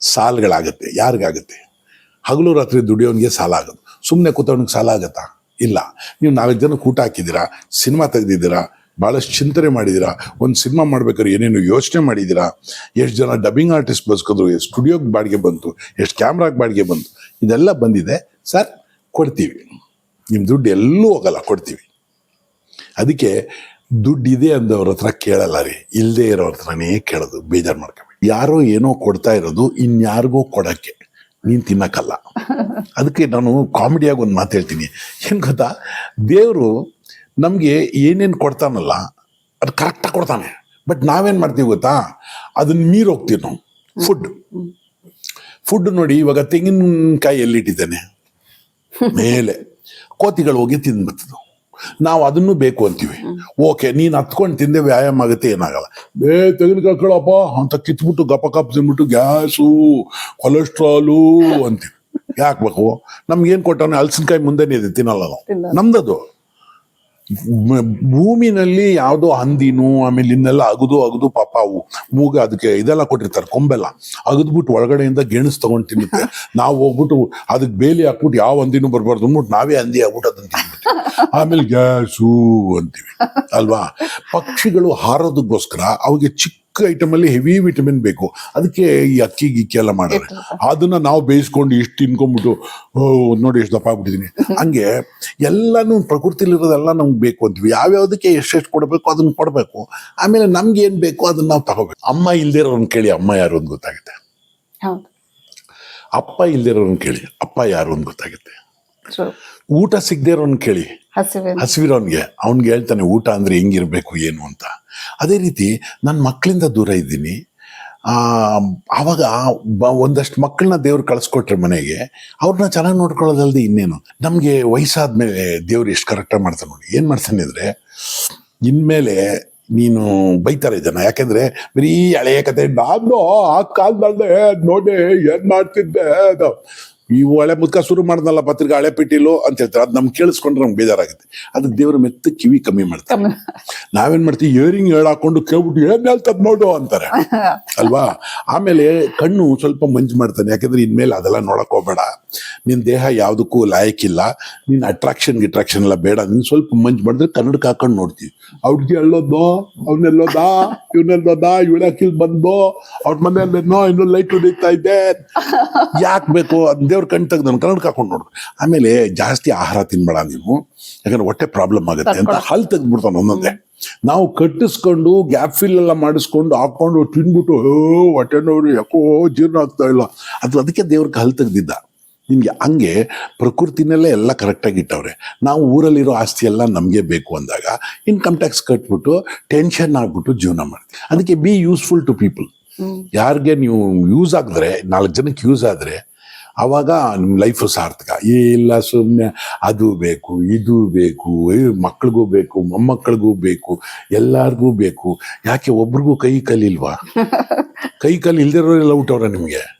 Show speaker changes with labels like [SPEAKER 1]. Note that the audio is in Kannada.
[SPEAKER 1] ಸಾಲಗಳಾಗತ್ತೆ. ಯಾರಿಗಾಗುತ್ತೆ? ಹಗಲು ರಾತ್ರಿ ದುಡಿಯೋನಿಗೆ ಸಾಲ ಆಗೋದು ಸುಮ್ಮನೆ ಕೂತವನಿಗೆ ಸಾಲ ಆಗತ್ತಾ ಇಲ್ಲ. ನೀವು ನಾಲ್ಕು ಜನ ಊಟ ಹಾಕಿದ್ದೀರಾ? ಸಿನಿಮಾ ತೆಗೆದಿದ್ದೀರಾ? ಭಾಳಷ್ಟು ಚಿಂತನೆ ಮಾಡಿದ್ದೀರಾ? ಒಂದು ಸಿನಿಮಾ ಮಾಡ್ಬೇಕಾದ್ರೆ ಏನೇನು ಯೋಚನೆ ಮಾಡಿದ್ದೀರಾ? ಎಷ್ಟು ಜನ ಡಬ್ಬಿಂಗ್ ಆರ್ಟಿಸ್ಟ್ ಬಸ್ಕಿದ್ರು? ಎಷ್ಟು ಸ್ಟುಡಿಯೋಗೆ ಬಾಡಿಗೆ ಬಂತು? ಎಷ್ಟು ಕ್ಯಾಮ್ರಾಗೆ ಬಾಡಿಗೆ ಬಂತು? ಇದೆಲ್ಲ ಬಂದಿದೆ. ಸರ್, ಕೊಡ್ತೀವಿ. ನಿಮ್ಮ ದುಡ್ಡು ಎಲ್ಲೂ ಹೋಗಲ್ಲ, ಕೊಡ್ತೀವಿ. ಅದಕ್ಕೆ ದುಡ್ಡಿದೆ ಅಂದವ್ರ ಹತ್ರ ಕೇಳಲ್ಲ ರೀ. ಇಲ್ಲದೆ ಇರೋರ ಹತ್ರನೇ ಕೇಳೋದು. ಬೇಜಾರು ಮಾಡ್ಕೋಬೇಡಿ. ಯಾರೋ ಏನೋ ಕೊಡ್ತಾ ಇರೋದು, ಇನ್ಯಾರಿಗೋ ಕೊಡೋಕ್ಕೆ. ನೀನು ತಿನ್ನಕಲ್ಲ ಅದಕ್ಕೆ ನಾನು ಕಾಮಿಡಿಯಾಗಿ ಒಂದು ಮಾತು ಹೇಳ್ತೀನಿ. ಏನು ಗೊತ್ತಾ ದೇವರು ನಮಗೆ ಏನೇನು ಕೊಡ್ತಾನಲ್ಲ, ಅದು ಕರೆಕ್ಟಾಗಿ ಕೊಡ್ತಾನೆ. ಬಟ್ ನಾವೇನು ಮಾಡ್ತೀವಿ ಗೊತ್ತಾ? ಅದನ್ನ ಮೀರಿ ಹೋಗ್ತೀವಿ ನಾವು. ಫುಡ್ ಫುಡ್ ನೋಡಿ ಇವಾಗ ತೆಂಗಿನಕಾಯಿ ಎಲ್ಲಿಟ್ಟಿದ್ದಾನೆ? ಮೇಲೆ. ಕೋತಿಗಳು ಹೋಗಿ ತಿಂದ್ಬಿಡ್ತದೆ ನಾವು ಅದನ್ನು ಬೇಕು ಅಂತೀವಿ. ಓಕೆ ನೀನು ಹತ್ಕೊಂಡು ತಿಂದೆ ವ್ಯಾಯಾಮ ಆಗುತ್ತೆ ಏನಾಗಲ್ಲ. ಬೇ ತೆಂಗಿನಕಾಯಿ ಕಳ್ಕೊಳ್ಳಪ್ಪ ಅಂತ ಕಿತ್ಬಿಟ್ಟು ಗಪ ಕಪ್ ತಿಂದ್ಬಿಟ್ಟು ಗ್ಯಾಸು ಕೊಲೆಸ್ಟ್ರಾಲು ಅಂತೀವಿ. ಯಾಕೆ ಬೇಕು? ನಮ್ಗೇನು ಕೊಟ್ಟವನು ಹಲಸಿನಕಾಯಿ ಮುಂದೆನೇ ಇದೆ ತಿನ್ನಲ್ಲ ನಾವು. ನಮ್ದದು. ಭೂಮಿನಲ್ಲಿ ಯಾವುದೋ ಹಂದಿನೂ, ಆಮೇಲೆ ಇನ್ನೆಲ್ಲ ಅಗದು ಅಗದು ಪಾಪ ಅವು. ಮೂಗ ಅದಕ್ಕೆ ಇದೆಲ್ಲ ಕೊಟ್ಟಿರ್ತಾರೆ, ಕೊಂಬೆಲ್ಲ. ಅಗದ್ಬಿಟ್ಟು ಒಳಗಡೆಯಿಂದ ಗೆಣಸು ತಗೊಂಡು ತಿನ್ನುತ್ತೆ. ನಾವು ಹೋಗ್ಬಿಟ್ಟು ಅದಕ್ಕೆ ಬೇಲಿ ಹಾಕ್ಬಿಟ್ಟು ಯಾವ ಹಂದಿನೂ ಬರಬಾರ್ದು ಅಂದ್ಬಿಟ್ಟು ನಾವೇ ಹಂದಿ ಆಗ್ಬಿಟ್ಟು ಅದನ್ನು ತಿನ್ಬಿಟ್ಟು ಆಮೇಲೆ ಗ್ಯಾಸು ಅಂತೀವಿ. ಅಲ್ವಾ? ಪಕ್ಷಿಗಳು ಹಾರೋದಕ್ಕೋಸ್ಕರ ಅವಿಗೆ ಚಿಕ್ಕ ಐಟಮ್ ಅಲ್ಲಿ ಹೆವಿ ವಿಟಮಿನ್ ಬೇಕು. ಅದಕ್ಕೆ ಈ ಅಕ್ಕಿ ಗಿಕ್ಕಿ ಎಲ್ಲ ಮಾಡೋದು ಅದನ್ನ ನಾವು ಬೇಯಿಸ್ಕೊಂಡು ಇಷ್ಟು ತಿನ್ಕೊಂಡ್ಬಿಟ್ಟು ನೋಡಿ ಎಷ್ಟು ದಪ್ಪ ಆಗ್ಬಿಟ್ಟಿದೀನಿ. ಹಂಗೆ ಎಲ್ಲಾನು ಪ್ರಕೃತಿಲಿರೋದೆಲ್ಲ ನಮ್ಗೆ ಬೇಕು ಅಂತೀವಿ. ಯಾವ್ಯಾವ್ದಕ್ಕೆ ಎಷ್ಟೆಷ್ಟು ಕೊಡಬೇಕು ಅದನ್ನ ಕೊಡಬೇಕು. ಆಮೇಲೆ ನಮ್ಗೆ ಏನ್ ಬೇಕು ಅದನ್ನ ನಾವು ತಗೋಬೇಕು. ಅಮ್ಮ ಇಲ್ದಿರೋನ್ ಕೇಳಿ ಅಮ್ಮ ಯಾರು ಅಂತ ಗೊತ್ತಾಗುತ್ತೆ. ಅಪ್ಪ ಇಲ್ದಿರೋನ್ ಕೇಳಿ ಅಪ್ಪ ಯಾರು ಅಂತ ಗೊತ್ತಾಗುತ್ತೆ. ಊಟ ಸಿಗದೆ ಇರೋನ್ ಕೇಳಿ.
[SPEAKER 2] ಹಸಿವೆ
[SPEAKER 1] ಹಸಿವಿರೋನ್ಗೆ. ಅವ್ನಿಗೆ ಹೇಳ್ತಾನೆ ಊಟ ಅಂದ್ರೆ ಹೆಂಗಿರ್ಬೇಕು ಏನು ಅಂತ. ಅದೇ ರೀತಿ ನನ್ನ ಮಕ್ಕಳಿಂದ ದೂರ ಇದ್ದೀನಿ. ಆವಾಗ ಬ- ಒಂದಷ್ಟು ಮಕ್ಕಳನ್ನ ದೇವ್ರು ಕಳಿಸ್ಕೊಟ್ರೆ ಮನೆಗೆ ಅವ್ರನ್ನ ಚೆನ್ನಾಗಿ ನೋಡ್ಕೊಳ್ಳೋದಲ್ದೆ ಇನ್ನೇನು. ನಮಗೆ ವಯಸ್ಸಾದ ಮೇಲೆ ದೇವ್ರು ಎಷ್ಟು ಕರೆಕ್ಟಾಗಿ ಮಾಡ್ತಾನೆ ನೋಡಿ. ಏನು ಮಾಡ್ತಾನೆ ಅಂದರೆ, ಇನ್ಮೇಲೆ ನೀನು ಬೈತಾರೆ ಜನ. ಯಾಕೆಂದ್ರೆ ಬರೀ ಹಳೆಯ ಕತೆ, ನಾನು ಆ ಕಾಲದಲ್ಲೇ ನೋಡಿ ಏನ್ ಮಾಡ್ತಿದ್ದೆ ಅದು. ಈ ಹಳೆ ಮುದ್ಕ ಶುರು ಮಾಡ್ದಲ್ಲ ಪತ್ರಿಕೆ ಹಳೆ ಪಿಟೀಲು ಅಂತ ಹೇಳ್ತಾರೆ. ಅದು ನಮ್ಗೆ ಕೇಳಿಸ್ಕೊಂಡ್ರೆ ನಮ್ಗೆ ಬೇಜಾರಾಗುತ್ತೆ. ಅದು ದೇವ್ರ ಮೆತ್ತ ಕಿವಿ ಕಮ್ಮಿ ಮಾಡ್ತಾರೆ. ನಾವೇನ್ ಮಾಡ್ತೀವಿ? ಇಯರಿಂಗ್ ಹೇಳಾಕೊಂಡು ಕೇಳ್ಬಿಟ್ಟು ಏನ್ ಹೇಳ್ತದ್ ನೋಡು ಅಂತಾರೆ. ಅಲ್ವಾ? ಆಮೇಲೆ ಕಣ್ಣು ಸ್ವಲ್ಪ ಮಂಜು ಮಾಡ್ತಾನೆ. ಯಾಕಂದ್ರೆ ಇನ್ಮೇಲೆ ಅದೆಲ್ಲ ನೋಡಕ್ ಹೋಗ್ಬೇಡ. ನಿನ್ ದೇಹ ಯಾವ್ದಕ್ಕೂ ಲಾಯಕ್ಕಿಲ್ಲ. ನಿನ್ ಅಟ್ರಾಕ್ಷನ್ ಅಟ್ರಾಕ್ಷನ್ ಎಲ್ಲ ಬೇಡ. ನೀನ್ ಸ್ವಲ್ಪ ಮಂಜು ಮಾಡಿದ್ರೆ ಕನ್ನಡಕ್ಕೆ ಹಾಕೊಂಡು ನೋಡ್ತೀವಿ. ಅವ್ರಿಗೆ ಎಲ್ಲೋದೋ ಅವ್ನೆಲ್ಲೋದಾ ಇವ್ನೆಲ್ಲೋದಾ ಇವಳಕ್ಕಿಲ್ ಬಂದೋ ಅವ್ರ ಮನೆಯಲ್ಲೇನೋ ಇನ್ನೂ ಲೈಟ್ ಹೊಡಿತಾ ಇದ್ದೆ ಯಾಕೆ ಬೇಕು? ಅದ್ ದೇವ್ರ ಕಣ್ ತೆಗ್ದು ಕನ್ನಡ ಕನ್ನಡಕ್ಕೆ ಹಾಕೊಂಡು ನೋಡು. ಆಮೇಲೆ ಜಾಸ್ತಿ ಆಹಾರ ತಿನ್ಬೇಡ ನೀವು. ಯಾಕಂದ್ರೆ ಹೊಟ್ಟೆ ಪ್ರಾಬ್ಲಮ್ ಆಗುತ್ತೆ ಅಂತ ಹಲ್ ತೆಗ್ದ್ಬಿಡ್ತಾನೆ ಒಂದೊಂದೇ ನಾವು ಕಟ್ಟಿಸ್ಕೊಂಡು ಗ್ಯಾಪ್ ಫಿಲ್ ಎಲ್ಲ ಮಾಡಿಸ್ಕೊಂಡು ಹಾಕೊಂಡು ತಿನ್ಬಿಟ್ಟು ಓ ಹೊಟ್ಟೆ ನೋವು ಯಾಕೋ ಜೀರ್ಣ ಆಗ್ತಾ ಇಲ್ಲ. ಅದು ಅದಕ್ಕೆ ದೇವ್ರಿಗೆ ಹಲ್ ತೆಗ್ದಿದ್ದ. ನಿಮಗೆ ಹಂಗೆ ಪ್ರಕೃತಿನಲ್ಲೇ ಎಲ್ಲ ಕರೆಕ್ಟಾಗಿ ಇಟ್ಟವ್ರೆ. ನಾವು ಊರಲ್ಲಿರೋ ಆಸ್ತಿ ಎಲ್ಲ ನಮಗೆ ಬೇಕು ಅಂದಾಗ ಇನ್ಕಮ್ ಟ್ಯಾಕ್ಸ್ ಕಟ್ಬಿಟ್ಟು ಟೆನ್ಷನ್ ಆಗ್ಬಿಟ್ಟು ಜೀವನ ಮಾಡ್ತೀವಿ. ಅದಕ್ಕೆ ಬಿ ಯೂಸ್ಫುಲ್ ಟು ಪೀಪಲ್ ಯಾರಿಗೆ ನೀವು ಯೂಸ್ ಆಗಿದ್ರೆ ನಾಲ್ಕು ಜನಕ್ಕೆ ಯೂಸ್ ಆದರೆ ಆವಾಗ ನಿಮ್ಮ ಲೈಫು ಸಾರ್ಥಕ. ಇಲ್ಲ ಸುಮ್ಮನೆ ಅದು ಬೇಕು ಇದು ಬೇಕು ಮಕ್ಳಿಗೂ ಬೇಕು ಮೊಮ್ಮಕ್ಕಳಿಗೂ ಬೇಕು ಎಲ್ಲರಿಗೂ ಬೇಕು. ಯಾಕೆ ಒಬ್ರಿಗೂ ಕೈ ಕಲಿಲ್ವಾ? ಕೈ ಕಲಿ ಇಲ್ದಿರೋರೆಲ್ಲ ಹುಟ್ಟವ್ರ ನಿಮಗೆ?